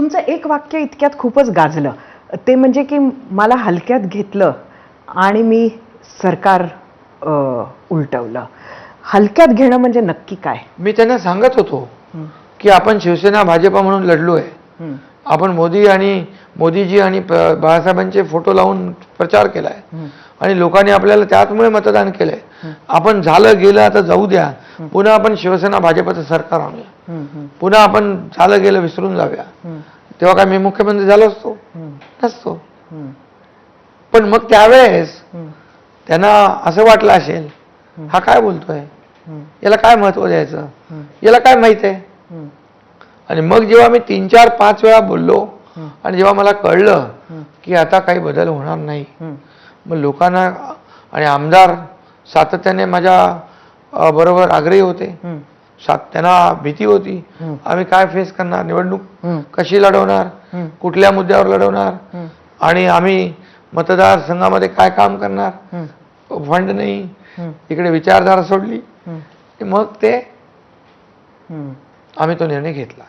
तुमचं एक वाक्य इतक्यात खूपच गाजलं. ते म्हणजे की मला हलक्यात घेतलं आणि मी सरकार उलटवलं. हलक्यात घेणं म्हणजे नक्की काय? मी त्यांना सांगत होतो की आपण शिवसेना भाजपा म्हणून लढलो आहे आपण मोदी आणि मोदीजी आणि बाळासाहेबांचे फोटो लावून प्रचार केलाय. हं, आणि लोकांनी आपल्याला त्याचमुळे मतदान केलंय. आपण झालं गेलं आता जाऊ द्या. पुन्हा आपण शिवसेना भाजपचं सरकार आणूया. पुन्हा आपण झालं गेलं विसरून जाऊया. तेव्हा काय मी मुख्यमंत्री झालो असतो? नसतो. पण मग त्यावेळेस त्यांना असं वाटलं असेल हा काय बोलतोय? याला काय महत्त्व द्यायचं? याला काय माहीत आहे? आणि मग जेव्हा मी तीन चार पाच वेळा बोललो. आणि जेव्हा मला कळलं. की आता काही बदल होणार नाही मग लोकांना आणि आमदार सातत्याने माझ्या बरोबर आग्रही होते. सात त्यांना भीती होती. आम्ही काय फेस करणार? निवडणूक कशी लढवणार? कुठल्या मुद्द्यावर लढवणार? आणि आम्ही मतदारसंघामध्ये काय काम करणार? फंड नाही. इकडे विचारधारा सोडली. मग ते. आम्ही तो निर्णय घेतला.